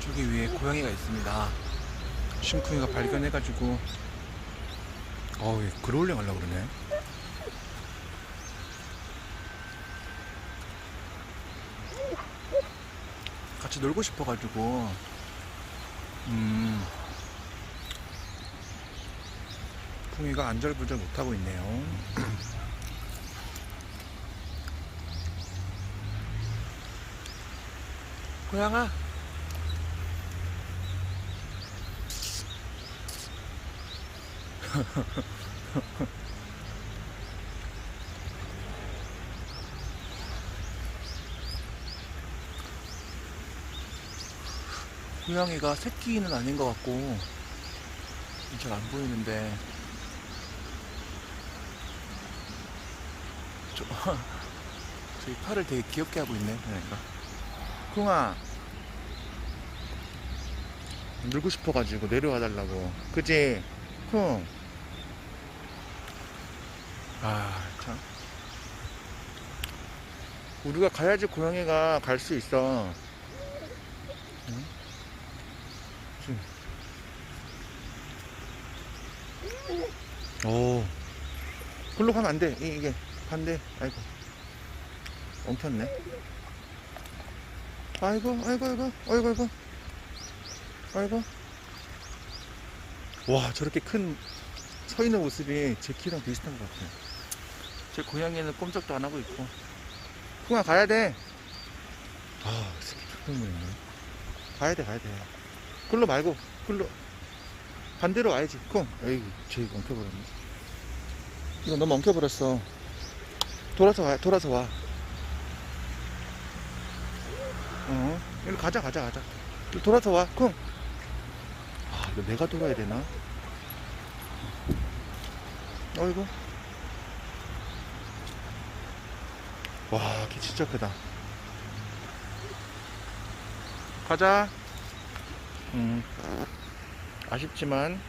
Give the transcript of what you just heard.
저기 위에 고양이가 있습니다. 심쿵이가 발견해가지고 어우 얘 그롤링 하려고 그러네. 같이 놀고 싶어가지고 음 풍이가 안절부절 못하고 있네요. 고양아 고양이가 새끼는 아닌 것 같고 잘 안 보이는데. 저, 저희 팔을 되게 귀엽게 하고 있네 그러니까 쿵아. 놀고 싶어가지고 내려와 달라고. 그지? 쿵 아, 참. 우리가 가야지 고양이가 갈 수 있어. 응? 지금. 오. 글로 가면 안 돼. 이- 이게 반대. 아이고. 엉켰네. 아이고, 아이고, 아이고, 아이고, 아이고. 아이고. 와, 저렇게 큰 서 있는 모습이 제 키랑 비슷한 것 같아요. 제 고양이는 꼼짝도 안 하고 있고. 쿵아, 가야 돼. 아, 새끼 있네. 가야 돼, 가야 돼. 글로 말고, 글로. 반대로 와야지. 쿵. 에이, 쟤 엉켜버렸네. 이거 너무 엉켜버렸어. 돌아서 와, 돌아서 와. 어, 이리 가자, 가자, 가자. 돌아서 와, 쿵. 아, 이거 내가 돌아야 되나? 어이구. 와, 개 진짜 크다. 가자. 음. 아쉽지만